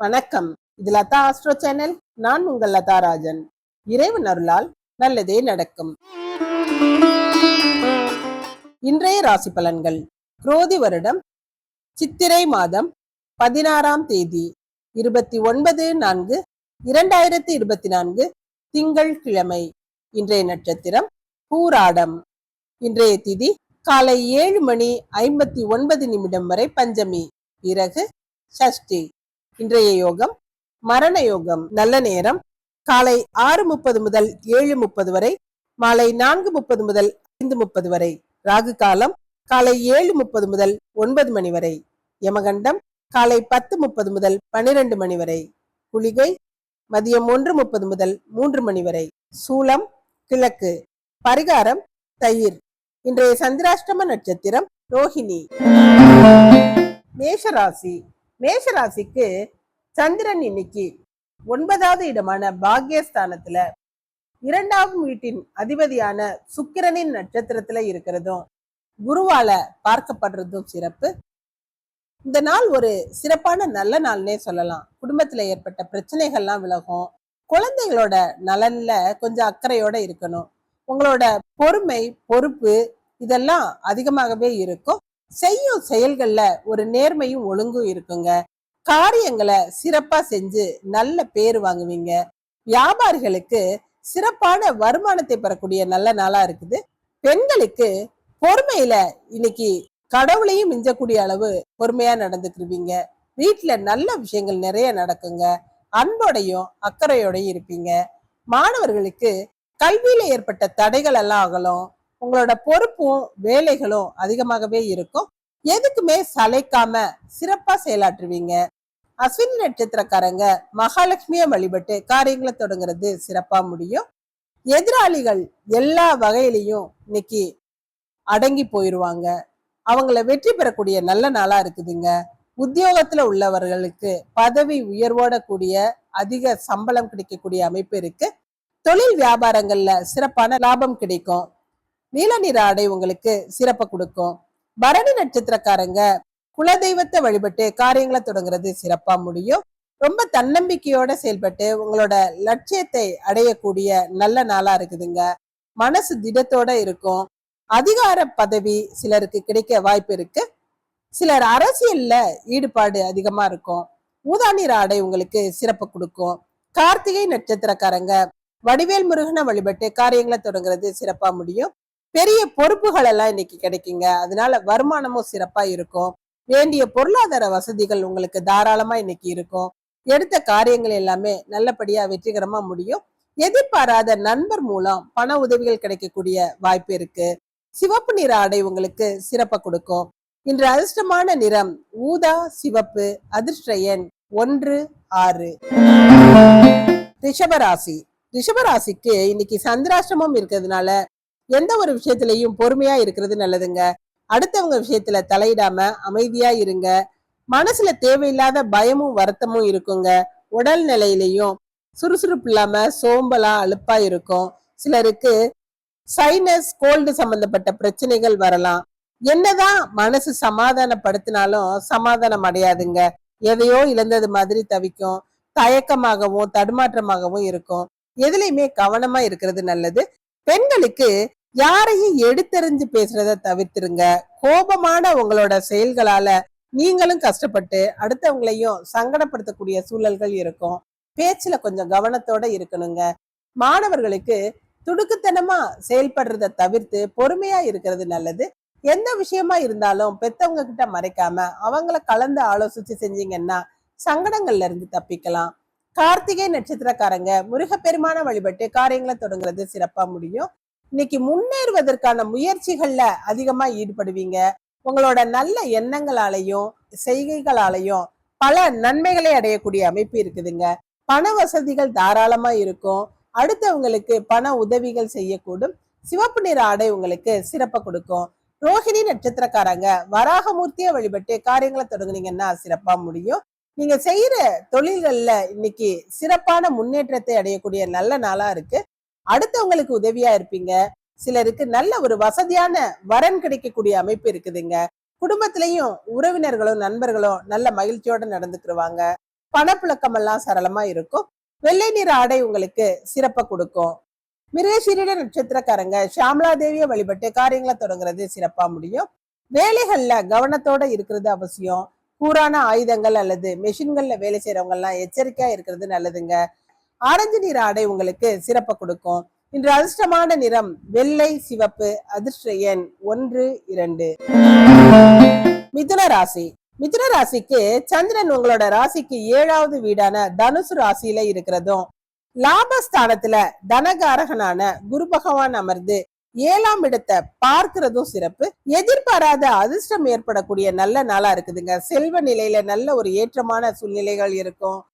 வணக்கம். இது Latha astro channel. நான் உங்கள் லதா ராஜன். இறைவன் அருளால் நல்லதே நடக்கும். இன்றைய ராசி பலன்கள். குரோதி வருடம் சித்திரை மாதம் பதினாறாம் தேதி இருபத்தி ஒன்பது நான்கு இரண்டாயிரத்தி இருபத்தி நான்கு திங்கள் கிழமை. இன்றைய நட்சத்திரம் பூராடம். இன்றைய திதி காலை ஏழு மணி ஐம்பத்தி ஒன்பது நிமிடம் வரை பஞ்சமி. பிறகு சஷ்டி இன்றைய யோகம் மரண யோகம். நல்ல நேரம். காலை ஆறு முப்பது முதல் ஏழு முப்பது வரை மாலை நான்கு முப்பது முதல் ஐந்து முப்பது வரை ராகு காலம் காலை ஏழு முப்பது முதல் ஒன்பது மணி வரை யமகண்டம் காலை பத்து முப்பது முதல் பனிரெண்டு மணி வரை குளிகை மதியம் ஒன்று முப்பது முதல் மூன்று மணி வரை சூலம் கிழக்கு பரிகாரம் தயிர். இன்றைய சந்திராஷ்டம நட்சத்திரம் ரோஹிணி. மேஷராசி. மேஷராசிக்கு சந்திரன் இன்னைக்கு ஒன்பதாவது இடமான பாக்யஸ்தானத்துல இரண்டாவது வீட்டின் அதிபதியான சுக்கிரனின் நட்சத்திரத்துல இருக்கிறதும் குருவால பார்க்கப்படுறதும் சிறப்பு. இந்த நாள் ஒரு சிறப்பான நல்ல நாள்னே சொல்லலாம். குடும்பத்துல ஏற்பட்ட பிரச்சனைகள்லாம் விலகும். குழந்தைகளோட நலன்ல கொஞ்சம் அக்கறையோட இருக்கணும். உங்களோட பொறுமை பொறுப்பு இதெல்லாம் அதிகமாகவே இருக்கும். செய்யும் செயல்கள்ல ஒரு நேர்மையும் ஒழுங்கும் இருக்குங்க. காரியங்களை சிறப்பா செஞ்சு நல்ல பேர் வாங்குவீங்க. வியாபாரிகளுக்கு சிறப்பான வருமானத்தை பெறக்கூடிய நல்ல நாளா இருக்குது. பெண்களுக்கு பொறுமையில இன்னைக்கு கடவுளையும் மிஞ்சக்கூடிய அளவு பொறுமையா நடந்துக்கிருவீங்க. வீட்டுல நல்ல விஷயங்கள் நிறைய நடக்குங்க. அன்போடையும் அக்கறையோடையும் இருப்பீங்க. மாணவர்களுக்கு கல்வியில ஏற்பட்ட தடைகள் எல்லாம் அகலும். உங்களோட பொறுப்பும் வேலைகளும் அதிகமாகவே இருக்கும். எதுக்குமே சளைக்காம சிறப்பா செயலாற்றுவீங்க. அஸ்வினி நட்சத்திரக்காரங்க மகாலட்சுமியை வழிபட்டு காரியங்களை தொடங்குறது சிறப்பா முடியும். எதிராளிகள் எல்லா வகையிலையும் இன்னைக்கு அடங்கி போயிருவாங்க. அவங்கள வெற்றி பெறக்கூடிய நல்ல நாளா இருக்குதுங்க. உத்தியோகத்துல உள்ளவர்களுக்கு பதவி உயர்வோட கூடிய அதிக சம்பளம் கிடைக்கக்கூடிய அமைப்பு இருக்கு. தொழில் வியாபாரங்கள்ல சிறப்பான லாபம் கிடைக்கும். நீல நிற ஆடை உங்களுக்கு சிறப்பை கொடுக்கும். பரணி நட்சத்திரக்காரங்க குலதெய்வத்தை வழிபட்டு காரியங்களை தொடங்குறது சிறப்பா முடியும். ரொம்ப தன்னம்பிக்கையோட செயல்பட்டு உங்களோட லட்சியத்தை அடையக்கூடிய நல்ல நாளா இருக்குதுங்க. மனசு திடத்தோட இருக்கும். அதிகார பதவி சிலருக்கு கிடைக்க வாய்ப்பு இருக்கு. சிலர் அரசியல்ல ஈடுபாடு அதிகமா இருக்கும். ஊதா ஆடை உங்களுக்கு சிறப்பு கொடுக்கும். கார்த்திகை நட்சத்திரக்காரங்க வடிவேல் முருகனை வழிபட்டு காரியங்களை தொடங்குறது சிறப்பா முடியும். பெரிய பொறுப்புகள் எல்லாம் இன்னைக்கு கிடைக்குங்க. அதனால வருமானமும் சிறப்பா இருக்கும். வேண்டிய பொருளாதார வசதிகள் உங்களுக்கு தாராளமா இன்னைக்கு இருக்கும். எடுத்த காரியங்கள் எல்லாமே நல்லபடியா வெற்றிகரமா முடியும். எதிர்பாராத நண்பர் மூலம் பண உதவிகள் கிடைக்கக்கூடிய வாய்ப்பு இருக்கு. சிவப்பு நிற ஆடை உங்களுக்கு சிறப்பை கொடுக்கும். இன்று அதிர்ஷ்டமான நிறம் ஊதா சிவப்பு அதிர்ஷ்ட எண் ஒன்று ஆறு. ரிஷபராசி. ரிஷபராசிக்கு இன்னைக்கு சந்திராஷ்டமம் இருக்கிறதுனால எந்த ஒரு விஷயத்திலையும் பொறுமையா இருக்கிறது நல்லதுங்க. அடுத்தவங்க விஷயத்துல தலையிடாம அமைதியா இருங்க. மனசுல தேவையில்லாத பயமும் வருத்தமும் இருக்குங்க. உடல் நிலையிலையும் சுறுசுறுப்பு இல்லாம சோம்பலா அலுப்பா இருக்கும். சிலருக்கு சைனஸ் கோல்டு சம்பந்தப்பட்ட பிரச்சனைகள் வரலாம். என்னதான் மனசு சமாதானப்படுத்தினாலும் சமாதானம் அடையாதுங்க. எதையோ இழந்தது மாதிரி தவிக்கும். தயக்கமாகவும் தடுமாற்றமாகவும் இருக்கும். எதுலையுமே கவனமா இருக்கிறது நல்லது. பெண்களுக்கு யாரையும் எடுத்தறிஞ்சு பேசுறத தவிர்த்துருங்க. கோபமான உங்களோட செயல்களால நீங்களும் கஷ்டப்பட்டு அடுத்தவங்களையும் சங்கடப்படுத்தக்கூடிய சூழல்கள் இருக்கும். பேச்சுல கொஞ்சம் கவனத்தோட இருக்கணுங்க. மாணவர்களுக்கு துடுக்குத்தனமா செயல்படுறத தவிர்த்து பொறுமையா இருக்கிறது நல்லது. எந்த விஷயமா இருந்தாலும் பெத்தவங்க கிட்ட மறைக்காம அவங்கள கலந்து ஆலோசிச்சு செஞ்சீங்கன்னா சங்கடங்கள்ல இருந்து தப்பிக்கலாம். கார்த்திகை நட்சத்திரக்காரங்க முருகப்பெருமான வழிபட்டு காரியங்களை தொடங்குறது சிறப்பா முடியும். இன்னைக்கு முன்னேறுவதற்கான முயற்சிகள்ல அதிகமா ஈடுபடுவீங்க. உங்களோட நல்ல எண்ணங்களாலையும் செய்கைகளாலையும் பல நன்மைகளை அடையக்கூடிய அமைப்பு இருக்குதுங்க. பண வசதிகள் தாராளமா இருக்கும். அடுத்தவங்களுக்கு பண உதவிகள் செய்யக்கூடும். சிவப்பு நிற ஆடை உங்களுக்கு சிறப்பை கொடுக்கும். ரோஹிணி நட்சத்திரக்காரங்க வராகமூர்த்தியை வழிபட்டு காரியங்களை தொடங்குனீங்கன்னா சிறப்பா முடியும். நீங்க செய்யற தொழில்கள்ல இன்னைக்கு சிறப்பான முன்னேற்றத்தை அடையக்கூடிய நல்ல நாளா இருக்கு. அடுத்தவங்களுக்கு உதவியா இருப்பீங்க. சிலருக்கு நல்ல ஒரு வசதியான வரன் கிடைக்கக்கூடிய அமைப்பு இருக்குதுங்க. குடும்பத்திலையும் உறவினர்களும் நண்பர்களும் நல்ல மகிழ்ச்சியோட நடந்துக்கிருவாங்க. பணப்புழக்கம் எல்லாம் சரளமா இருக்கும். வெள்ளை நிற ஆடை உங்களுக்கு சிறப்பை கொடுக்கும். மிருகசீரிட நட்சத்திரக்காரங்க ஷாம்லா தேவியை வழிபட்டு காரியங்களை தொடங்குறது சிறப்பா முடியும். வேலைகள்ல கவனத்தோட இருக்கிறது அவசியம். கூறான ஆயுதங்கள் அல்லது மெஷின்கள்ல வேலை செய்யறவங்க எல்லாம் எச்சரிக்கையா இருக்கிறது நல்லதுங்க. ஆரஞ்சு நிற ஆடை உங்களுக்கு சிறப்பை கொடுக்கும். இன்று அதிர்ஷ்டமான நிறம் வெள்ளை சிவப்பு அதிர்ஷ்ட எண் ஒன்று இரண்டு. மிதுன ராசி. மிதுன ராசிக்கு சந்திரன் உங்களோட ராசிக்கு ஏழாவது வீடான தனுசு ராசியில இருக்கிறதும் லாபஸ்தானத்துல தனகாரகனான குரு பகவான் அமர்ந்து ஏழாம் இடத்தை பார்க்கிறதும் சிறப்பு. எதிர்பாராத அதிர்ஷ்டம் ஏற்படக்கூடிய நல்ல நாளா இருக்குதுங்க. செல்வ நிலையில நல்ல ஒரு ஏற்றமான சூழ்நிலைகள் இருக்கும்.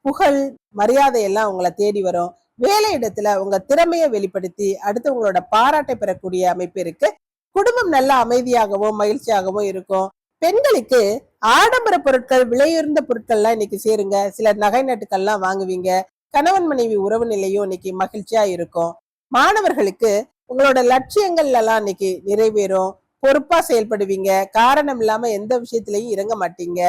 புகழ் மரியாதை எல்லாம் உங்களை தேடி வரும். வேலை இடத்துல உங்க திறமையை வெளிப்படுத்தி அடுத்து உங்களோட பாராட்டை பெறக்கூடிய அமைப்பு இருக்கு. குடும்பம் நல்ல அமைதியாகவும் மகிழ்ச்சியாகவும் இருக்கும். பெண்களுக்கு ஆடம்பர பொருட்கள் விலையுயர்ந்த பொருட்கள்லாம் இன்னைக்கு சேருங்க. சில நகை நட்டுக்கள்லாம் வாங்குவீங்க. கணவன் மனைவி உறவு நிலையும் இன்னைக்கு மகிழ்ச்சியா இருக்கும். மாணவர்களுக்கு உங்களோட லட்சியங்கள் எல்லாம் இன்னைக்கு நிறைவேறும். பொறுப்பா செயல்படுவீங்க. காரணம் இல்லாம எந்த விஷயத்திலையும் இறங்க மாட்டீங்க.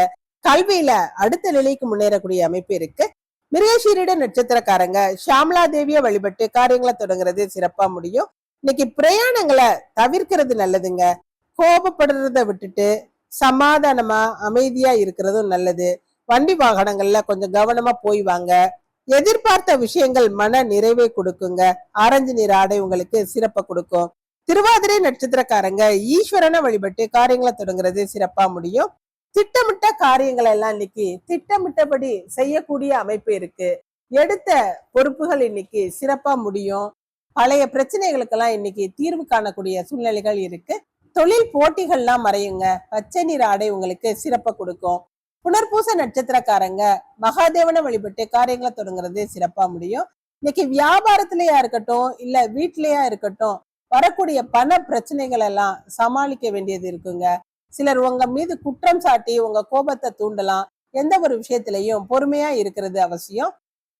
கல்வியில அடுத்த நிலைக்கு முன்னேறக்கூடிய அமைப்பு இருக்கு. மிருகசீரிட நட்சத்திரக்காரங்க ஷாம்லா தேவியை வழிபட்டு காரியங்களை தொடங்குறது சிறப்பா முடியும். இன்னைக்கு பிரயாணங்களை தவிர்க்கிறது நல்லதுங்க. கோபப்படுறத விட்டுட்டு சமாதானமா அமைதியா இருக்கிறதும் நல்லது. வண்டி வாகனங்கள்ல கொஞ்சம் கவனமா போய் வாங்க. எதிர்பார்த்த விஷயங்கள் மன நிறைவை கொடுக்குங்க. ஆரஞ்சு நிற ஆடை உங்களுக்கு சிறப்பை கொடுக்கும். திருவாதிரை நட்சத்திரக்காரங்க ஈஸ்வரனை வழிபட்டு காரியங்களை தொடங்குறது சிறப்பா முடியும். திட்டமிட்ட காரியங்களை எல்லாம் இன்னைக்கு திட்டமிட்டபடி செய்யக்கூடிய அமைப்பு இருக்கு. எடுத்த பொறுப்புகள் இன்னைக்கு சிறப்பா முடியும். பழைய பிரச்சனைகளுக்கெல்லாம் இன்னைக்கு தீர்வு காணக்கூடிய சூழ்நிலைகள் இருக்கு. தொழில் போட்டிகள்லாம் மறையுங்க. பச்சை நிற ஆடை உங்களுக்கு சிறப்பை கொடுக்கும். புனர்பூச நட்சத்திரக்காரங்க மகாதேவனை வழிபட்டு காரியங்களை தொடங்குறது சிறப்பா முடியும். இன்னைக்கு வியாபாரத்திலயா இருக்கட்டும் இல்ல வீட்லயா இருக்கட்டும் வரக்கூடிய பண பிரச்சனைகள் எல்லாம் சமாளிக்க வேண்டியது இருக்குங்க. சிலர் உங்க மீது குற்றம் சாட்டி உங்க கோபத்தை தூண்டலாம். எந்த ஒரு விஷயத்திலையும் பொறுமையா இருக்கிறது அவசியம்.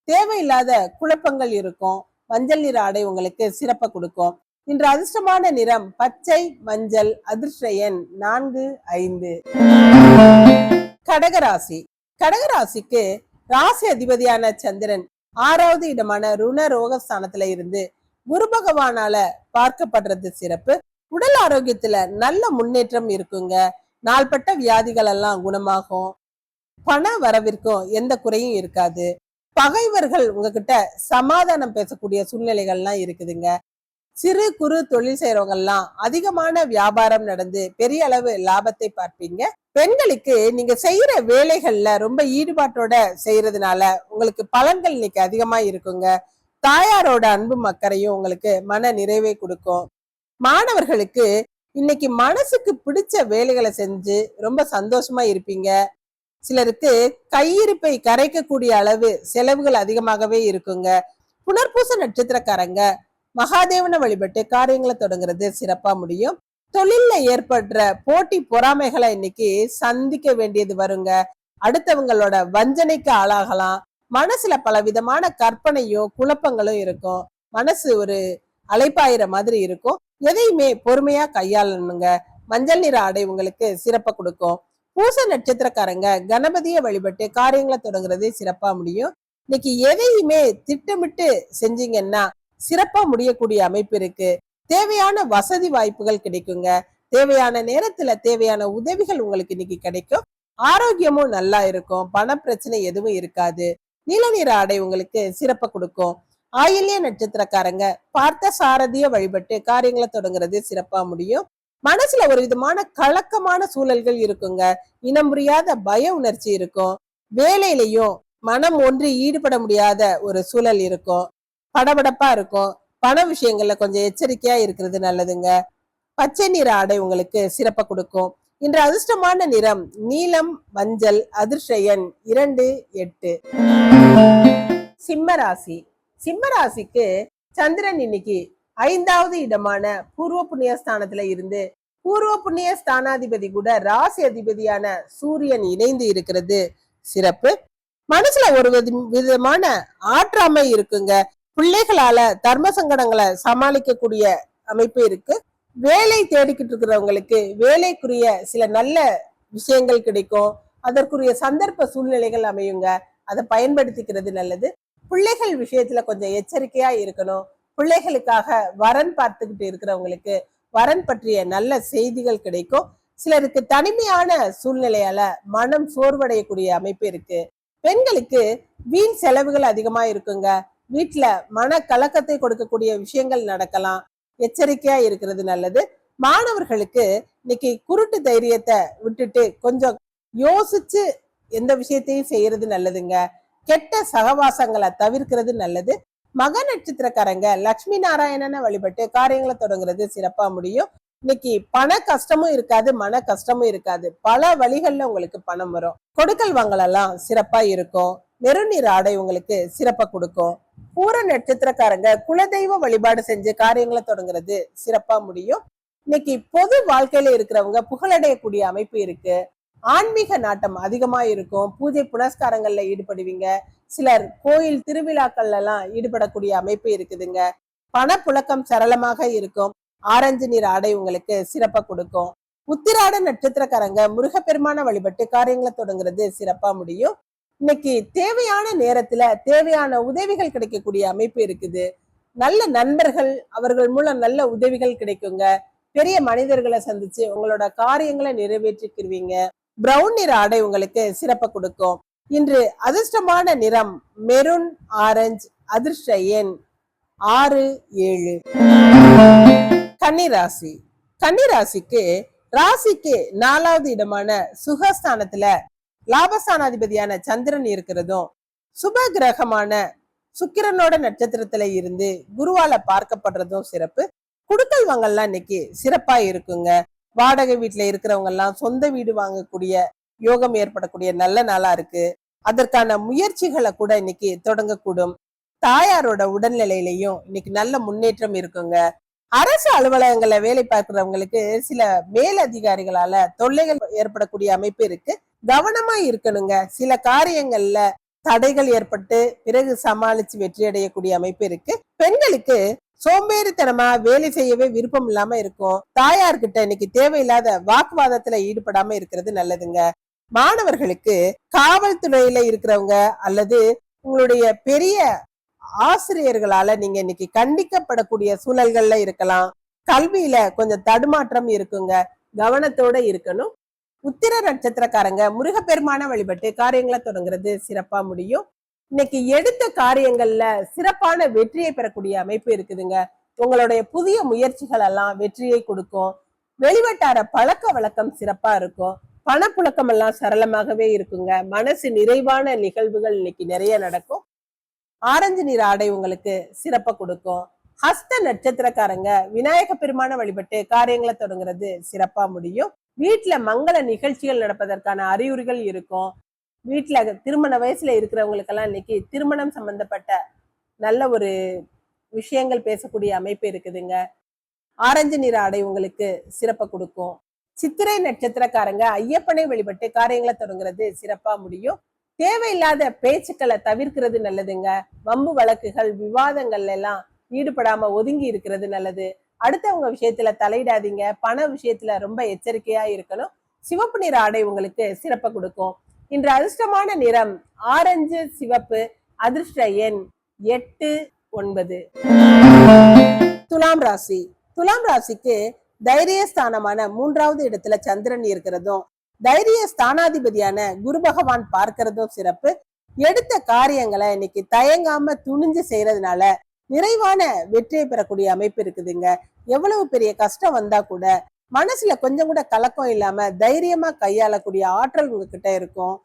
தேவையில்லாத குழப்பங்கள் இருக்கும். மஞ்சள் நிற ஆடை உங்களுக்கு சிறப்பை கொடுக்கும். இன்று அதிர்ஷ்டமான நிறம் பச்சை மஞ்சள் அதிர்ஷ்ட எண் நான்கு ஐந்து. கடகராசி. கடகராசிக்கு ராசி அதிபதியான சந்திரன் ஆறாவது இடமான ருண ரோகஸ்தானத்துல இருந்து குரு பகவானால பார்க்கப்படுறது சிறப்பு. உடல் ஆரோக்கியத்துல நல்ல முன்னேற்றம் இருக்குங்க. நாள்பட்ட வியாதிகள் எல்லாம் குணமாகும். பண வரவிற்கும் எந்த குறையும் இருக்காது. பகைவர்கள் உங்ககிட்ட சமாதானம் பேசக்கூடிய சூழ்நிலைகள்லாம் இருக்குதுங்க. சிறு குறு தொழில் செய்யறவங்கெல்லாம் அதிகமான வியாபாரம் நடந்து பெரிய அளவு லாபத்தை பார்ப்பீங்க. பெண்களுக்கு நீங்க செய்யற வேலைகள்ல ரொம்ப ஈடுபாட்டோட செய்யறதுனால உங்களுக்கு பலன்கள் இன்னைக்கு அதிகமா இருக்குங்க. தாயாரோட அன்பும் அக்கறையும் உங்களுக்கு மன நிறைவை கொடுக்கும். மாணவர்களுக்கு இன்னைக்கு மனசுக்கு பிடிச்ச வேலைகளை செஞ்சு ரொம்ப சந்தோஷமா இருப்பீங்க. சிலருக்கு கையிருப்பை கரைக்கக்கூடிய அளவு செலவுகள் அதிகமாகவே இருக்குங்க. புனர்பூச நட்சத்திரக்காரங்க மகாதேவனை வழிபட்டு காரியங்களை தொடங்குறது சிறப்பா முடியும். தொழில்ல ஏற்படுற போட்டி பொறாமைகளை இன்னைக்கு சந்திக்க வேண்டியது வருங்க. அடுத்தவங்களோட வஞ்சனைக்கு ஆளாகலாம். மனசுல பல விதமான கற்பனையும் குழப்பங்களும் இருக்கும். மனசு ஒரு அலைப்பாயிற மாதிரி இருக்கும். எதையுமே பொறுமையா கையாளணுங்க. மஞ்சள் நிற ஆடை உங்களுக்கு சிறப்பை கொடுக்கும். பூச நட்சத்திரக்காரங்க கணபதியை வழிபட்டு காரியங்களை தொடங்குறதே சிறப்பா முடியும். இன்னைக்கு எதையுமே திட்டமிட்டு செஞ்சீங்கன்னா சிறப்பா முடியக்கூடிய அமைப்பு இருக்கு. தேவையான வசதி வாய்ப்புகள் கிடைக்குங்க. தேவையான நேரத்துல தேவையான உதவிகள் உங்களுக்கு இன்னைக்கு கிடைக்கும். ஆரோக்கியமும் நல்லா இருக்கும். பண பிரச்சனை எதுவும் இருக்காது. நிலநிற ஆடை உங்களுக்கு சிறப்பை கொடுக்கும். ஆயில்ய நட்சத்திரக்காரங்க பார்த்த சாரதிய வழிபட்டு காரியங்களை தொடங்குறது சிறப்பா முடியும். மனசுல ஒரு விதமான கலக்கமான சூழல்கள் இருக்குங்க. இனம் புரியாத பய உணர்ச்சி இருக்கும். வேலையிலையும் மனம் ஒன்றி ஈடுபட முடியாத ஒரு சூழல் இருக்கும். படபடப்பா இருக்கும். பண விஷயங்கள்ல கொஞ்சம் எச்சரிக்கையா இருக்கிறது நல்லதுங்க. பச்சை நிற ஆடை உங்களுக்கு சிறப்பை கொடுக்கும். இன்று அதிர்ஷ்டமான நிறம் நீலம் மஞ்சள் அதிர்ஷயன் இரண்டு எட்டு. சிம்மராசி. சிம்மராசிக்கு சந்திரன் இன்னைக்கு ஐந்தாவது இடமான பூர்வ புண்ணிய ஸ்தானத்துல இருந்து பூர்வ புண்ணிய ஸ்தானாதிபதி கூட ராசி அதிபதியான சூரியன் இணைந்து இருக்கிறது. சிறப்பு. மனசுல ஒரு விதமான ஆற்றாமை இருக்குங்க. பிள்ளைகளால தர்ம சங்கடங்களை சமாளிக்கக்கூடிய அமைப்பு இருக்கு. வேலை தேடிக்கிட்டு இருக்கிறவங்களுக்கு வேலைக்குரிய சில நல்ல விஷயங்கள் கிடைக்கும். அதற்குரிய சந்தர்ப்ப சூழ்நிலைகள் அமையுங்க. அதை பயன்படுத்திக்கிறது நல்லது. பிள்ளைகள் விஷயத்துல கொஞ்சம் எச்சரிக்கையா இருக்கணும். பிள்ளைகளுக்காக வரன் பார்த்துக்கிட்டு இருக்கிறவங்களுக்கு வரன் பற்றிய நல்ல செய்திகள் கிடைக்கும். சிலருக்கு தனிமையான சூழ்நிலையால மனம் சோர்வடையக்கூடிய அமைப்பு இருக்கு. பெண்களுக்கு வீண் செலவுகள் அதிகமா இருக்குங்க. வீட்டில் மன கலக்கத்தை கொடுக்கக்கூடிய விஷயங்கள் நடக்கலாம். எச்சரிக்கையா இருக்கிறது நல்லது. மாணவர்களுக்கு இன்னைக்கு குருட்டு தைரியத்தை விட்டுட்டு கொஞ்சம் யோசிச்சு எந்த விஷயத்தையும் செய்யறது நல்லதுங்க. கெட்ட சகவாசங்களை தவிர்க்கிறது நல்லது. மக நட்சத்திரக்காரங்க லக்ஷ்மி நாராயணனை வழிபட்டு காரியங்களை தொடங்குறது சிறப்பா முடியும். இன்னைக்கு பண கஷ்டமும் இருக்காது மன கஷ்டமும் இருக்காது. பல வழிகள்ல உங்களுக்கு பணம் வரும். கொடுக்கல் வாங்கலெல்லாம் சிறப்பா இருக்கும். நெருநீர் ஆடை உங்களுக்கு சிறப்பை கொடுக்கும். பூர நட்சத்திரக்காரங்க குலதெய்வ வழிபாடு செஞ்சு காரியங்களை தொடங்குறது சிறப்பா முடியும். இன்னைக்கு பொது வாழ்க்கையில இருக்கிறவங்க புகழடையக்கூடிய அமைப்பு இருக்கு. ஆன்மீக நாட்டம் அதிகமா இருக்கும். பூஜை புனஸ்காரங்கள்ல ஈடுபடுவீங்க. சிலர் கோயில் திருவிழாக்கள்ல எல்லாம் ஈடுபடக்கூடிய அமைப்பு இருக்குதுங்க. பணப்புழக்கம் சரளமாக இருக்கும். ஆரஞ்சு நீர் ஆடை உங்களுக்கு சிறப்பா கொடுக்கும். உத்திராட நட்சத்திரக்காரங்க முருகப்பெருமான வழிபட்டு காரியங்களை தொடங்குறது சிறப்பா முடியும். இன்னைக்கு தேவையான நேரத்துல தேவையான உதவிகள் கிடைக்கக்கூடிய அமைப்பு இருக்குது. நல்ல நண்பர்கள் அவர்கள் மூலம் நல்ல உதவிகள் கிடைக்குங்க. பெரிய மனிதர்களை சந்திச்சு உங்களோட காரியங்களை நிறைவேற்றிக்கிருவீங்க. பிரவுன் நிற ஆடை உங்களுக்கு சிறப்பு கொடுக்கும். இன்று அதிர்ஷ்டமான நிறம் மெரூன் ஆரஞ்சு அதிர்ஷ்ட எண் ஆறு ஏழு. கன்னிராசி. கன்னிராசிக்கு ராசிக்கு நாலாவது இடமான சுகஸ்தானத்துல லாபஸ்தானாதிபதியான சந்திரன் இருக்கிறதும் சுப கிரகமான சுக்கிரனோட நட்சத்திரத்துல இருந்து குருவால பார்க்கப்படுறதும் சிறப்பு. குடுக்கல் வாங்கல்லாம் இன்னைக்கு சிறப்பா இருக்குங்க. வாடகை வீட்டுல இருக்கிறவங்க எல்லாம் சொந்த வீடு வாங்கக்கூடிய யோகம் ஏற்படக்கூடிய நல்ல நாளா இருக்கு. அதற்கான முயற்சிகளை கூட இன்னைக்கு தொடங்கக்கூடும். தாயாரோட உடல்நிலையிலையும் இன்னைக்கு நல்ல முன்னேற்றம் இருக்குங்க. அரசு அலுவலகங்கள்ல வேலை பார்க்கிறவங்களுக்கு சில மேலதிகாரிகளால தொல்லைகள் ஏற்படக்கூடிய அமைப்பு இருக்கு. கவனமா இருக்கணுங்க. சில காரியங்கள்ல தடைகள் ஏற்பட்டு பிறகு சமாளிச்சு வெற்றி அடையக்கூடிய அமைப்பு இருக்கு. பெண்களுக்கு சோம்பேறித்தனமா வேலை செய்யவே விருப்பம் இல்லாம இருக்கும். தாயார்கிட்ட இன்னைக்கு தேவையில்லாத வாக்குவாதத்துல ஈடுபடாம இருக்கிறது நல்லதுங்க. மாணவர்களுக்கு காவல்துறையில இருக்கிறவங்க அல்லது உங்களுடைய பெரிய ஆசிரியர்களால நீங்க இன்னைக்கு கண்டிக்கப்படக்கூடிய சூழல்கள்ல இருக்கலாம். கல்வியில கொஞ்சம் தடுமாற்றம் இருக்குங்க. கவனத்தோட இருக்கணும். உத்திர நட்சத்திரக்காரங்க முருகப்பெருமான வழிபட்டு காரியங்களை தொடங்குறது சிறப்பா முடியும். இன்னைக்கு எடுத்த காரியங்கள்ல சிறப்பான வெற்றியை பெறக்கூடிய அமைப்பு இருக்குதுங்க. உங்களுடைய புதிய முயற்சிகள் எல்லாம் வெற்றியை கொடுக்கும். வெளிவட்டார பழக்க வழக்கம் சிறப்பா இருக்கும். பணப்புழக்கம் எல்லாம் சரளமாகவே இருக்குங்க. மனசு நிறைவான நிகழ்வுகள் இன்னைக்கு நிறைய நடக்கும். ஆரஞ்சு நிற ஆடை உங்களுக்கு சிறப்பை கொடுக்கும். ஹஸ்த நட்சத்திரக்காரங்க விநாயக பெருமான வழிபட்டு காரியங்களை தொடங்குறது சிறப்பா முடியும். வீட்டுல மங்கள நிகழ்ச்சிகள் நடப்பதற்கான அறிகுறிகள் இருக்கும். வீட்டுல திருமண வயசுல இருக்கிறவங்களுக்கெல்லாம் இன்னைக்கு திருமணம் சம்பந்தப்பட்ட நல்ல ஒரு விஷயங்கள் பேசக்கூடிய அமைப்பு இருக்குதுங்க. ஆரஞ்சு நிற ஆடை உங்களுக்கு சிறப்பை கொடுக்கும். சித்திரை நட்சத்திரக்காரங்க ஐயப்பனை வழிபட்டு காரியங்களை தொடங்குறது சிறப்பா முடியும். தேவையில்லாத பேச்சுக்களை தவிர்க்கிறது நல்லதுங்க. வம்பு வழக்குகள் விவாதங்கள் எல்லாம் ஈடுபடாம ஒதுங்கி இருக்கிறது நல்லது. அடுத்தவங்க விஷயத்துல தலையிடாதீங்க. பண விஷயத்துல ரொம்ப எச்சரிக்கையா இருக்கணும். சிவப்பு நிற ஆடை உங்களுக்கு சிறப்பை கொடுக்கும். இன்று அதிர்ஷ்டமான நிறம் ஆரஞ்சு சிவப்பு அதிர்ஷ்ட எண் எட்டு ஒன்பது. துலாம் ராசி. துலாம் ராசிக்கு தைரியஸ்தானமான மூன்றாவது இடத்துல சந்திரன் இருக்கிறதும் தைரிய ஸ்தானாதிபதியான குரு பகவான் பார்க்கிறதும் சிறப்பு. எடுத்த காரியங்களை இன்னைக்கு தயங்காம துணிஞ்சு செய்யறதுனால நிறைவான வெற்றியை பெறக்கூடிய அமைப்பு இருக்குதுங்க. எவ்வளவு பெரிய கஷ்டம் வந்தா கூட மனசுல கொஞ்சம் கூட கலக்கம் இல்லாம தைரியமா கையாளக்கூடிய ஆற்றல் உங்ககிட்ட இருக்கும்.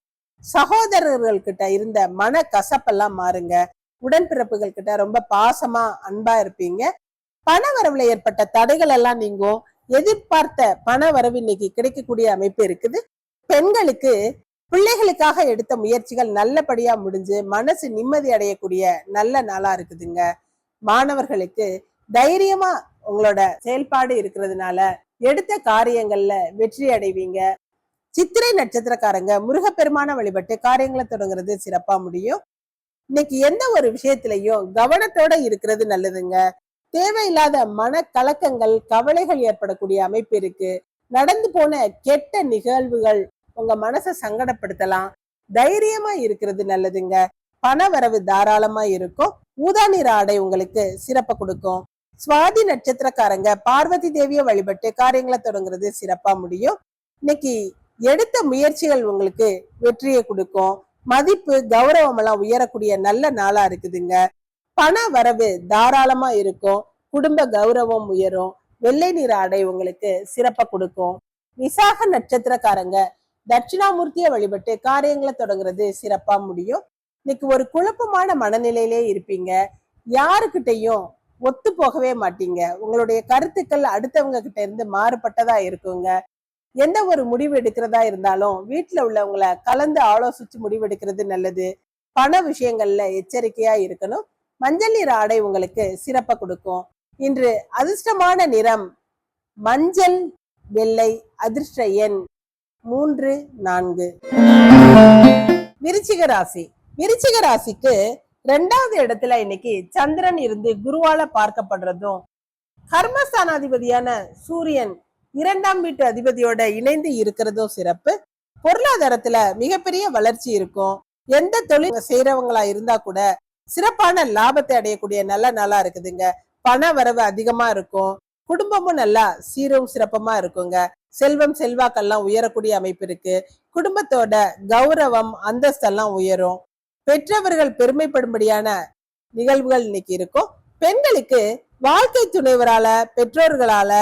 சகோதரர்கள் கிட்ட இருந்த மன கசப்பெல்லாம் மாறுங்க. உடன்பிறப்புகள் கிட்ட ரொம்ப பாசமா அன்பா இருப்பீங்க. பண வரவுல ஏற்பட்ட தடைகள் எல்லாம் நீங்கும். எதிர்பார்த்த பண வரவு இன்னைக்கு கிடைக்கக்கூடிய அமைப்பு இருக்குது. பெண்களுக்கு பிள்ளைகளுக்காக எடுத்த முயற்சிகள் நல்லபடியா முடிஞ்சு மனசு நிம்மதி அடையக்கூடிய நல்ல நாளா இருக்குதுங்க. மாணவர்களுக்கு தைரியமா உங்களோட செயல்பாடு இருக்கிறதுனால எடுத்த காரியங்கள்ல வெற்றி அடைவீங்க. சித்திரை நட்சத்திரக்காரங்க முருகப்பெருமான வழிபட்டு காரியங்களை தொடங்குறது சிறப்பா முடியும். இன்னைக்கு எந்த ஒரு விஷயத்திலையும் கவனத்தோட இருக்கிறது நல்லதுங்க. தேவையில்லாத மனக்கலக்கங்கள் கவலைகள் ஏற்படக்கூடிய அமைப்பு இருக்கு. நடந்து போன கெட்ட நிகழ்வுகள் உங்க மனசை சங்கடப்படுத்தலாம். தைரியமா இருக்கிறது நல்லதுங்க. பண வரவு தாராளமா இருக்கும். ஊதா நிற ஆடை உங்களுக்கு சிறப்பை கொடுக்கும். சுவாதி நட்சத்திரக்காரங்க பார்வதி தேவியை வழிபட்டு காரியங்களை தொடங்குறது சிறப்பா முடியும். இன்னைக்கு எடுத்த முயற்சிகள் உங்களுக்கு வெற்றியை கொடுக்கும். மதிப்பு கௌரவம் எல்லாம் உயரக்கூடிய நல்ல நாளா இருக்குதுங்க. பண வரவு தாராளமா இருக்கும். குடும்ப கௌரவம் உயரும். வெள்ளை நிற ஆடை உங்களுக்கு சிறப்பை கொடுக்கும். விசாக நட்சத்திரக்காரங்க தட்சிணாமூர்த்தியை வழிபட்டு காரியங்களை தொடங்குறது சிறப்பா முடியும். இன்னைக்கு ஒரு குழப்பமான மனநிலையிலே இருப்பீங்க. யாருக்கிட்டையும் ஒத்து போகவே மாட்டீங்க. உங்களுடைய கருத்துக்கள் அடுத்தவங்க கிட்ட இருந்து மாறுபட்டதா இருக்குங்க. எந்த ஒரு முடிவு எடுக்கிறதா இருந்தாலும் வீட்டுல உள்ளவங்கள கலந்து ஆலோசிச்சு முடிவு எடுக்கிறது நல்லது. பண விஷயங்கள்ல எச்சரிக்கையா இருக்கணும். மஞ்சள் நிற ஆடை உங்களுக்கு சிறப்பை கொடுக்கும். இன்று அதிர்ஷ்டமான நிறம் மஞ்சள் வெள்ளை அதிர்ஷ்ட எண் மூன்று நான்கு. விருச்சிக ராசி. விருச்சிக ராசிக்கு ரெண்டாவது இடத்துல இன்னைக்கு சந்திரன் இருந்து குருவால பார்க்கப்படுறதும் கர்மஸ்தானாதிபதியான சூரியன் இரண்டாம் வீட்டு அதிபதியோட இணைந்து இருக்கிறதும் சிறப்பு. பொருளாதாரத்துல மிகப்பெரிய வளர்ச்சி இருக்கும். எந்த தொழில் செய்யறவங்களா இருந்தா கூட சிறப்பான லாபத்தை அடையக்கூடிய நல்ல நாளா இருக்குதுங்க. பண வரவு அதிகமா இருக்கும். குடும்பமும் நல்லா சீரும் சிறப்பமா இருக்குங்க. செல்வம் செல்வாக்கெல்லாம் உயரக்கூடிய அமைப்பு இருக்கு. குடும்பத்தோட கௌரவம் அந்தஸ்தெல்லாம் உயரும். பெற்றவர்கள் பெருமைப்படும்படியான நிகழ்வுகள் இன்னைக்கு இருக்கும். பெண்களுக்கு வாழ்க்கை துணைவரால பெற்றோர்களால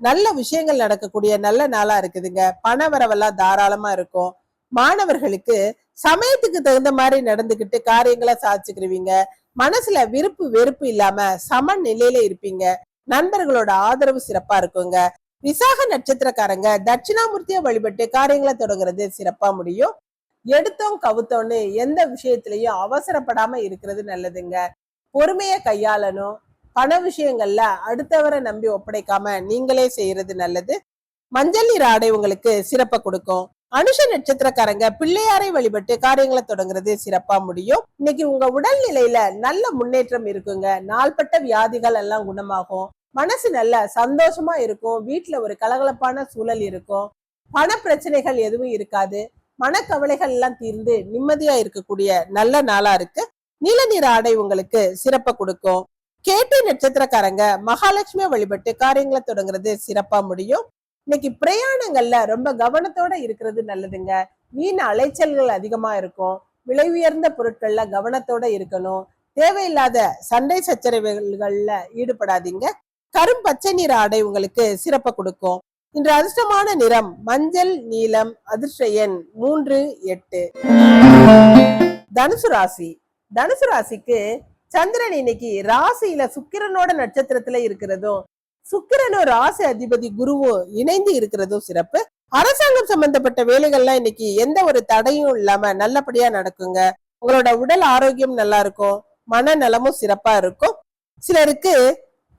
நல்ல விஷயங்கள் நடக்கக்கூடிய நல்ல நாளா இருக்குதுங்க. பண வரவெல்லாம் தாராளமா இருக்கும். மாணவர்களுக்கு சமயத்துக்கு தகுந்த மாதிரி நடந்துகிட்டு காரியங்களை சாதிச்சுக்கிருவீங்க. மனசுல விருப்பு வெறுப்பு இல்லாம சம நிலையில இருப்பீங்க. நண்பர்களோட ஆதரவு சிறப்பா இருக்குங்க. விசாக நட்சத்திரக்காரங்க தட்சிணாமூர்த்தியை வழிபட்டு காரியங்களை தொடங்குறது சிறப்பா முடியும். எடுத்தோம் கவுத்தோன்னு எந்த விஷயத்திலையும் அவசரப்படாம இருக்கிறது நல்லதுங்க. பொறுமையை கையாளணும். பண விஷயங்கள்ல அடுத்தவரை நம்பி ஒப்படைக்காம நீங்களே செய்யறது நல்லது. மஞ்சள் நீர் ஆடை உங்களுக்கு சிறப்பை கொடுக்கும். அனுஷ நட்சத்திரக்காரங்க பிள்ளையாரை வழிபட்டு காரியங்களை தொடங்குறது சிறப்பா முடியும். இன்னைக்கு உங்க உடல்நிலையில நல்ல முன்னேற்றம் இருக்குங்க. நாள்பட்ட வியாதிகள் எல்லாம் குணமாகும். மனசு நல்ல சந்தோஷமா இருக்கும். வீட்டுல ஒரு கலகலப்பான சூழல் இருக்கும். பண பிரச்சனைகள் எதுவும் இருக்காது. மனக்கவலைகள் எல்லாம் தீர்ந்து நிம்மதியா இருக்கக்கூடிய நல்ல நாளா இருக்கு. நீல நிற ஆடை உங்களுக்கு சிறப்பை கொடுக்கும். கேட்டி நட்சத்திரக்காரங்க மகாலட்சுமியை வழிபட்டு காரியங்களை தொடங்குறது சிறப்பா முடியும். இன்னைக்கு பிரயாணங்கள்ல ரொம்ப கவனத்தோட இருக்கிறது நல்லதுங்க. வீண் அலைச்சல்கள் அதிகமா இருக்கும். விலை உயர்ந்த பொருட்கள்ல கவனத்தோட இருக்கணும். தேவையில்லாத சண்டை சச்சரவுகள்ல ஈடுபடாதீங்க. கரும் பச்சை நிற ஆடை உங்களுக்கு சிறப்பை கொடுக்கும். இன்று அதிர்ஷ்டமான நிறம் மஞ்சள் நீலம் அதிர்ஷ்ட எண் மூன்று எட்டு. தனுசு ராசி. தனுசு ராசிக்கு சந்திரன் இன்னைக்கு ராசியில சுக்கிரனோட நட்சத்திரத்துல இருக்கிறதும் சுக்கிரனும் ராசி அதிபதி குருவும் இணைந்து இருக்கிறதும் சிறப்பு. அரசாங்கம் சம்பந்தப்பட்ட வேலைகள்லாம் இன்னைக்கு எந்த ஒரு தடையும் இல்லாம நல்லபடியா நடக்குங்க. உங்களோட உடல் ஆரோக்கியம் நல்லா இருக்கும். மனநலமும் சிறப்பா இருக்கும். சிலருக்கு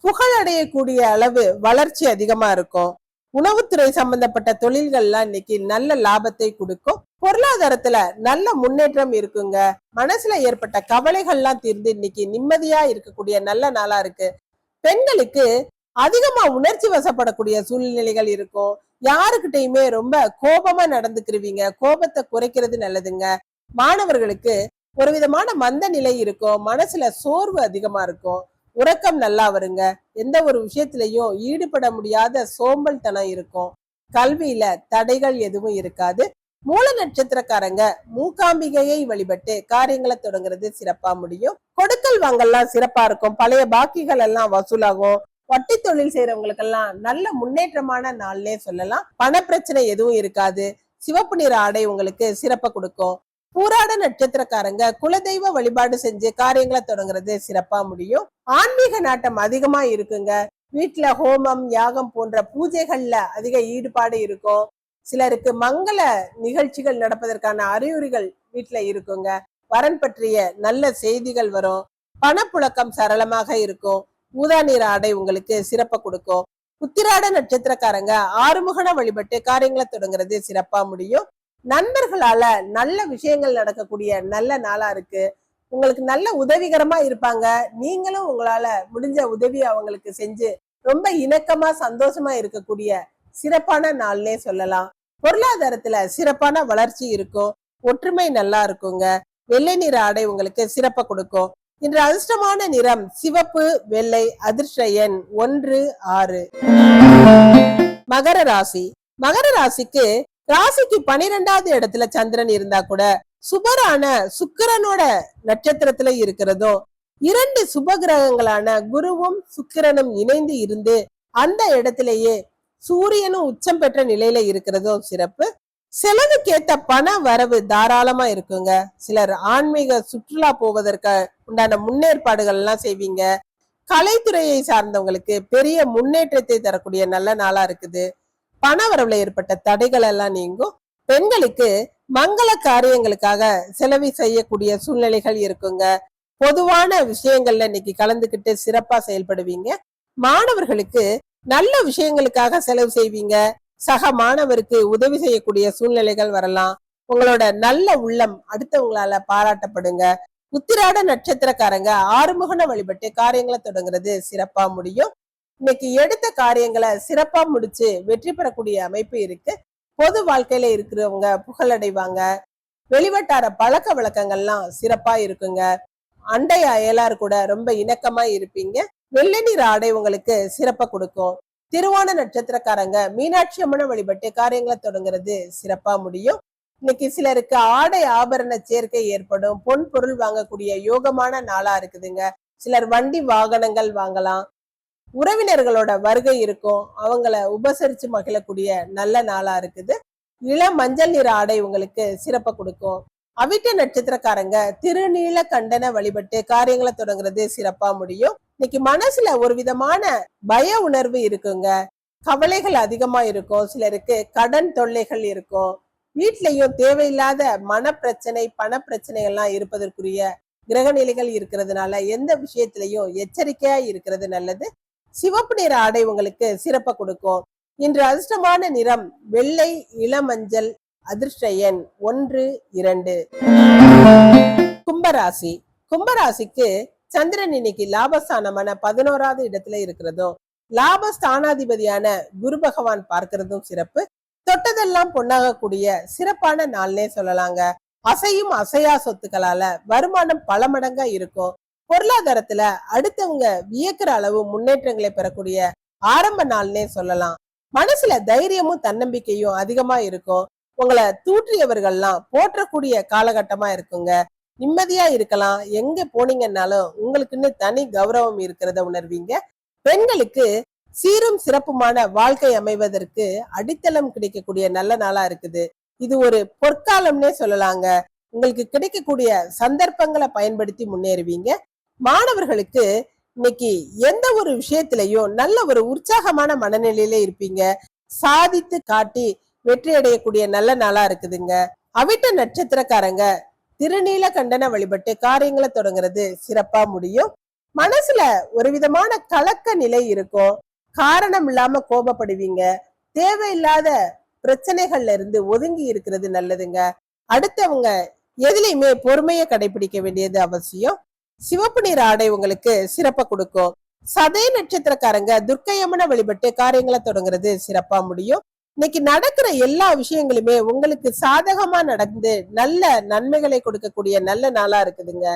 புகழடையக்கூடிய அளவு வளர்ச்சி அதிகமா இருக்கும். உணவுத்துறை சம்பந்தப்பட்ட தொழில்கள்லாம் இன்னைக்கு நல்ல லாபத்தை கொடுக்கும். பொருளாதாரத்துல நல்ல முன்னேற்றம் இருக்குங்க. மனசுல ஏற்பட்ட கவலைகள்லாம் தீர்ந்து இன்னைக்கு நிம்மதியா இருக்கக்கூடிய நல்ல நாளா இருக்கு. பெண்களுக்கு அதிகமா உணர்ச்சி வசப்படக்கூடிய சூழ்நிலைகள் இருக்கும். யாருக்கிட்டையுமே ரொம்ப கோபமா நடந்துக்கிருவீங்க. கோபத்தை குறைக்கிறது நல்லதுங்க. மாணவர்களுக்கு ஒரு விதமான மந்த நிலை இருக்கும். மனசுல சோர்வு அதிகமா இருக்கும். உறக்கம் நல்லா வருங்க. எந்த ஒரு விஷயத்திலையும் ஈடுபட முடியாத சோம்பல் தனம் இருக்கும். கல்வியில தடைகள் எதுவும் இருக்காது. மூல நட்சத்திரக்காரங்க மூகாம்பிகையை வழிபட்டு காரியங்களை தொடங்குறது சிறப்பா முடியும். கொடுக்கல் வாங்கல்லாம் சிறப்பா இருக்கும். பழைய பாக்கிகள் எல்லாம் வசூலாகும். வட்டி தொழில் செய்யறவங்களுக்கெல்லாம் நல்ல முன்னேற்றமான நாள்னே சொல்லலாம். பண பிரச்சனை எதுவும் இருக்காது. சிவப்பு நிற ஆடை உங்களுக்கு சிறப்பை கொடுக்கும். பூராட நட்சத்திரக்காரங்க குலதெய்வ வழிபாடு செஞ்சு காரியங்களை தொடங்குறது சிறப்பா முடியும். ஆன்மீக நாட்டம் அதிகமா இருக்குங்க. வீட்டுல ஹோமம் யாகம் போன்ற பூஜைகள்ல அதிக ஈடுபாடு இருக்கும். சிலருக்கு மங்கள நிகழ்ச்சிகள் நடப்பதற்கான அறிகுறிகள் வீட்டுல இருக்குங்க. வரன் பற்றிய நல்ல செய்திகள் வரும். பணப்புழக்கம் சரளமாக இருக்கும். ஊதா நிற ஆடை உங்களுக்கு சிறப்பை கொடுக்கும். உத்திராட நட்சத்திரக்காரங்க ஆறுமுகன வழிபட்டு காரியங்களை தொடங்குறது சிறப்பா முடியும். நண்பர்களால நல்ல விஷயங்கள் நடக்கக்கூடிய நல்ல நாளா இருக்கு. உங்களுக்கு நல்ல உதவிகரமா இருப்பாங்க. நீங்களும் உங்களால முடிஞ்ச உதவி அவங்களுக்கு செஞ்சு ரொம்ப இணக்கமா சந்தோஷமா இருக்கக்கூடிய சிறப்பான நாள்னே சொல்லலாம். பொருளாதாரத்துல சிறப்பான வளர்ச்சி இருக்கும். ஒற்றுமை நல்லா இருக்குங்க. வெள்ளை நிற ஆடை உங்களுக்கு சிறப்ப கொடுக்கும். இன்று அதிர்ஷ்டமான நிறம் சிவப்பு வெள்ளை அதிர்ஷ்ட எண் ஒன்று ஆறு. மகர ராசி. மகர ராசிக்கு ராசிக்கு பனிரெண்டாவது இடத்துல சந்திரன் இருந்தா கூட சுபரான சுக்கிரனோட நட்சத்திரத்துல இருக்கிறதும் இரண்டு சுப கிரகங்களான குருவும் சுக்கிரனும் இணைந்து இருந்து அந்த இடத்திலேயே சூரியனும் உச்சம் பெற்ற நிலையில இருக்கிறதும் சிறப்பு. செலவுக்கேத்த பண வரவு தாராளமா இருக்குங்க. சிலர் ஆன்மீக சுற்றுலா போவதற்கு உண்டான முன்னேற்பாடுகள் எல்லாம் செய்வீங்க. கலைத்துறையை சார்ந்தவங்களுக்கு பெரிய முன்னேற்றத்தை தரக்கூடிய நல்ல நாளா இருக்குது. பண வரவுல ஏற்பட்ட தடைகள் எல்லாம் நீங்கும். பெண்களுக்கு மங்கள காரியங்களுக்காக செலவு செய்யக்கூடிய சூழ்நிலைகள் இருக்குங்க. பொதுவான விஷயங்கள்ல இன்னைக்கு கலந்துக்கிட்டு சிறப்பா செயல்படுவீங்க. மாணவர்களுக்கு நல்ல விஷயங்களுக்காக செலவு செய்வீங்க. சக மாணவருக்கு உதவி செய்யக்கூடிய சூழ்நிலைகள் வரலாம். உங்களோட நல்ல உள்ளம் அடுத்தவங்களால பாராட்டப்படுங்க. உத்திராட நட்சத்திரக்காரங்க ஆறுமுகன வழிபட்டு காரியங்களை தொடங்குறது சிறப்பா முடியும். இன்னைக்கு எடுத்த காரியங்களை சிறப்பா முடிச்சு வெற்றி பெறக்கூடிய அமைப்பு இருக்கு. பொது வாழ்க்கையில இருக்கிறவங்க புகழடைவாங்க. வெளிவட்டார பழக்க வழக்கங்கள்லாம் சிறப்பா இருக்குங்க. அண்டை அயலார் கூட ரொம்ப இணக்கமா இருப்பீங்க. வெள்ளை நிற ஆடை உங்களுக்கு சிறப்பை கொடுக்கும். திருவோண நட்சத்திரக்காரங்க மீனாட்சி அம்மனை வழிபட்டு காரியங்களை தொடங்குறது சிறப்பா முடியும். இன்னைக்கு சிலருக்கு ஆடை ஆபரண சேர்க்கை ஏற்படும் பொன் பொருள் வாங்கக்கூடிய யோகமான நாளா இருக்குதுங்க. சிலர் வண்டி வாகனங்கள் வாங்கலாம். உறவினர்களோட வருகை இருக்கும். அவங்கள உபசரிச்சு மகிழக்கூடிய நல்ல நாளா இருக்குது. இள மஞ்சள் நிற ஆடை உங்களுக்கு சிறப்பை கொடுக்கும். அவிட்ட நட்சத்திரக்காரங்க திருநீல கண்டன வழிபட்டு காரியங்களை தொடங்குறது சிறப்பா முடியும். இன்னைக்கு மனசுல ஒரு விதமான பய உணர்வு இருக்குங்க. கவலைகள் அதிகமா இருக்கும். சிலருக்கு கடன் தொல்லைகள் இருக்கும். வீட்லயும் தேவையில்லாத மனப்பிரச்சனை பண பிரச்சனைகள்லாம் இருப்பதற்குரிய கிரகநிலைகள் இருக்கிறதுனால எந்த விஷயத்திலையும் எச்சரிக்கையா இருக்கிறது நல்லது. சிவப்பு நிற ஆடை உங்களுக்கு சிறப்பை கொடுக்கும். இன்று அதிர்ஷ்டமான நிறம் வெள்ளை இளமஞ்சள் அதிர்ஷ்ட எண் ஒன்று இரண்டு. கும்பராசி. கும்பராசிக்கு சந்திரன் இன்னைக்கு லாபஸ்தானமான பதினோராவது இடத்துல இருக்கிறதும் லாபஸ்தானாதிபதியான குரு பகவான் பார்க்கிறதும் சிறப்பு. தொட்டதெல்லாம் பொன்னாகக்கூடிய சிறப்பான நாள்னே சொல்லலாங்க. அசையும் அசையா சொத்துக்களால வருமானம் பல மடங்கா இருக்கும். பொருளாதாரத்துல அடுத்தவங்க வியக்கிற அளவு முன்னேற்றங்களை பெறக்கூடிய ஆரம்ப நாள்னே சொல்லலாம். மனசுல தைரியமும் தன்னம்பிக்கையும் அதிகமா இருக்கும். உங்களை தூற்றியவர்கள்லாம் போற்றக்கூடிய காலகட்டமா இருக்குங்க. நிம்மதியா இருக்கலாம். எங்க போனீங்கன்னாலும் உங்களுக்குன்னு தனி கௌரவம் இருக்கிறத உணர்வீங்க. பெண்களுக்கு சீரும் சிறப்புமான வாழ்க்கை அமைவதற்கு அடித்தளம் கிடைக்கக்கூடிய நல்ல நாளா இருக்குது. இது ஒரு பொற்காலம்னே சொல்லலாங்க. உங்களுக்கு கிடைக்கக்கூடிய சந்தர்ப்பங்களை பயன்படுத்தி முன்னேறுவீங்க. மாணவர்களுக்கு இன்னைக்கு எந்த ஒரு விஷயத்திலையும் நல்ல ஒரு உற்சாகமான மனநிலையில இருப்பீங்க. சாதித்து காட்டி வெற்றி அடையக்கூடிய நல்ல நாளா இருக்குதுங்க. அவிட்ட நட்சத்திரக்காரங்க திருநீல கண்டன வழிபட்டு காரியங்களை தொடங்குறது சிறப்பா முடியும். மனசுல ஒரு விதமான கலக்க நிலை இருக்கும். காரணம் இல்லாம கோபப்படுவீங்க. தேவையில்லாத பிரச்சனைகள்ல இருந்து ஒதுங்கி இருக்கிறது நல்லதுங்க. அடுத்தவங்க எதுலையுமே பொறுமையை கடைபிடிக்க வேண்டியது அவசியம். சிவப்பு நிற ஆடை உங்களுக்கு சிறப்பை கொடுக்கும். சதய நட்சத்திரக்காரங்க துர்க்கையம்மனை வழிபட்டு காரியங்களை தொடங்குறது சிறப்பா முடியும். இன்னைக்கு நடக்கிற எல்லா விஷயங்களுமே உங்களுக்கு சாதகமா நடந்து நல்ல நன்மைகளை கொடுக்கக்கூடிய நல்ல நாளா இருக்குதுங்க.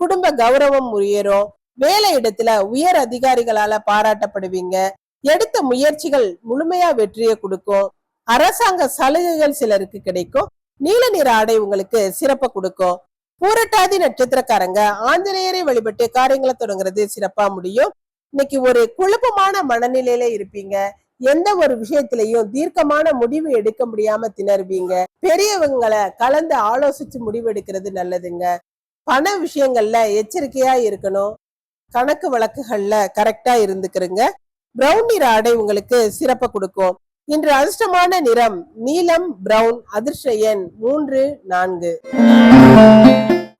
குடும்ப கௌரவம் உயரும். வேலை இடத்துல உயர் அதிகாரிகளால பாராட்டப்படுவீங்க. எடுத்த முயற்சிகள் முழுமையா வெற்றியை கொடுக்கும். அரசாங்க சலுகைகள் சிலருக்கு கிடைக்கும். நீல நிற ஆடை உங்களுக்கு சிறப்பை கொடுக்கும். பூரட்டாதி நட்சத்திரக்காரங்க ஆஞ்சநேயரை வழிபட்டு காரியங்களை தொடங்குறது சிறப்பா முடியும். இன்னைக்கு ஒரு குழப்பமான மனநிலையில இருப்பீங்க. எந்த ஒரு விஷயத்திலையும் தீர்க்கமான முடிவு எடுக்க முடியாம திணறுவீங்க. பெரியவங்களை கலந்து ஆலோசிச்சு முடிவு எடுக்கிறது நல்லதுங்க. பண விஷயங்கள்ல எச்சரிக்கையா இருக்கணும். கணக்கு வழக்குகள்ல கரெக்டா இருந்துக்கிறங்க. பிரவுன் நிற ஆடை உங்களுக்கு சிறப்பை கொடுக்கும். இன்று அதிர்ஷ்டமான நிறம் நீலம் பிரவுன் அதிர்ஷ்ட எண் மூன்று நான்கு.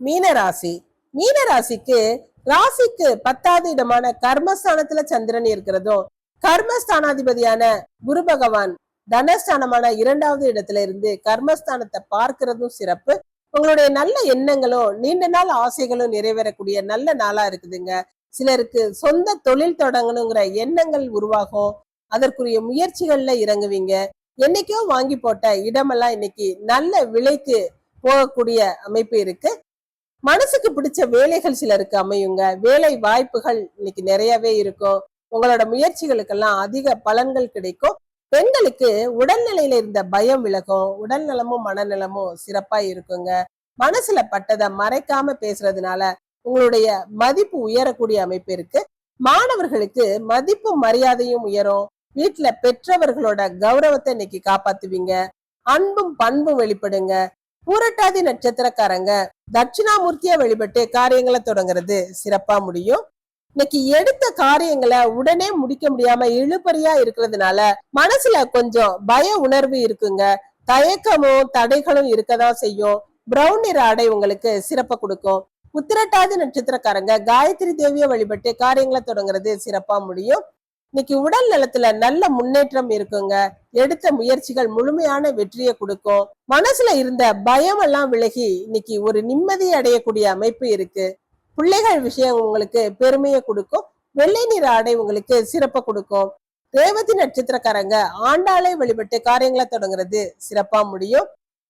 மீனராசி. மீனராசிக்கு ராசிக்கு பத்தாவது இடமான கர்மஸ்தானத்துல சந்திரன் இருக்கிறதும் கர்மஸ்தானாதிபதியான குரு பகவான் தனஸ்தானமான இரண்டாவது இடத்துல இருந்து கர்மஸ்தானத்தை பார்க்கிறதும் சிறப்பு. உங்களுடைய நல்ல எண்ணங்களும் நீண்ட நாள் ஆசைகளும் நிறைவேறக்கூடிய நல்ல நாளா இருக்குதுங்க. சிலருக்கு சொந்த தொழில் தொடங்கணுங்கிற எண்ணங்கள் உருவாகும். அதற்குரிய முயற்சிகள்ல இறங்குவீங்க. என்னைக்கோ வாங்கி போட்ட இடமெல்லாம் இன்னைக்கு நல்ல விலைக்கு போகக்கூடிய அமைப்பு இருக்கு. மனசுக்கு பிடிச்ச வேலைகள் சிலருக்கு அமையுங்க. வேலை வாய்ப்புகள் இன்னைக்கு நிறையவே இருக்கும். உங்களோட முயற்சிகளுக்கெல்லாம் அதிக பலன்கள் கிடைக்கும். பெண்களுக்கு உடல்நிலையில இருந்த பயம் விலகும். உடல் நலமும் மனநலமும் சிறப்பா இருக்குங்க. மனசுல பட்டதை மறைக்காம பேசுறதுனால உங்களுடைய மதிப்பு உயரக்கூடிய அமைப்பு இருக்கு. மாணவர்களுக்கு மதிப்பு மரியாதையும் உயரும். வீட்டுல பெற்றவர்களோட கௌரவத்தை இன்னைக்கு காப்பாத்துவீங்க. அன்பும் பண்பும் வெளிப்படுங்க. பூரட்டாதி நட்சத்திரக்காரங்க தட்சிணாமூர்த்தியா வழிபட்டு காரியங்களை தொடங்குறது சிறப்பா முடியும். இன்னைக்கு எடுத்த காரியங்களை உடனே முடிக்க முடியாம இழுபறியா இருக்கிறதுனால மனசுல கொஞ்சம் பய உணர்வு இருக்குங்க. தயக்கமும் தடைகளும் இருக்கதான் செய்யும். பிரவுன் நிற ஆடை உங்களுக்கு சிறப்பை கொடுக்கும். உத்திரட்டாதி நட்சத்திரக்காரங்க காயத்ரி தேவியை வழிபட்டு காரியங்களை தொடங்குறது சிறப்பா முடியும். இன்னைக்கு உடல் நலத்துல நல்ல முன்னேற்றம் இருக்குங்க. எடுத்த முயற்சிகள் முழுமையான வெற்றியை கொடுக்கும். மனசுல இருந்த பயம் எல்லாம் விலகி இன்னைக்கு ஒரு நிம்மதி அடையக்கூடிய அமைப்பு இருக்கு. பிள்ளைகள் விஷயம் உங்களுக்கு பெருமையை கொடுக்கும். வெள்ளை நிற ஆடை உங்களுக்கு சிறப்பை கொடுக்கும். ரேவதி நட்சத்திரக்காரங்க ஆண்டாளை வழிபட்டு காரியங்களை தொடங்குறது சிறப்பா முடியும்.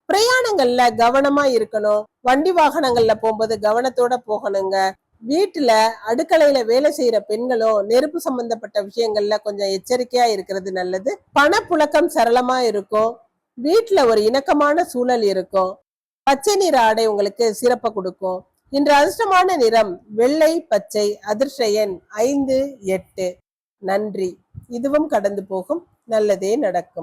பிரயாணங்கள்ல கவனமா இருக்கணும். வண்டி வாகனங்கள்ல போகும்போது கவனத்தோட போகணுங்க. வீட்டுல அடுக்கலையில வேலை செய்யற பெண்களும் நெருப்பு சம்பந்தப்பட்ட விஷயங்கள்ல கொஞ்சம் எச்சரிக்கையா இருக்கிறது நல்லது. பணப்புழக்கம் சரளமா இருக்கும். வீட்டுல ஒரு இணக்கமான சூழல் இருக்கும். பச்சை நிற ஆடை உங்களுக்கு சிறப்பை கொடுக்கும். இன்று அதிர்ஷ்டமான நிறம் வெள்ளை பச்சை அதிர்ஷயன் ஐந்து எட்டு. நன்றி. இதுவும் கடந்து போகும். நல்லதே நடக்கும்.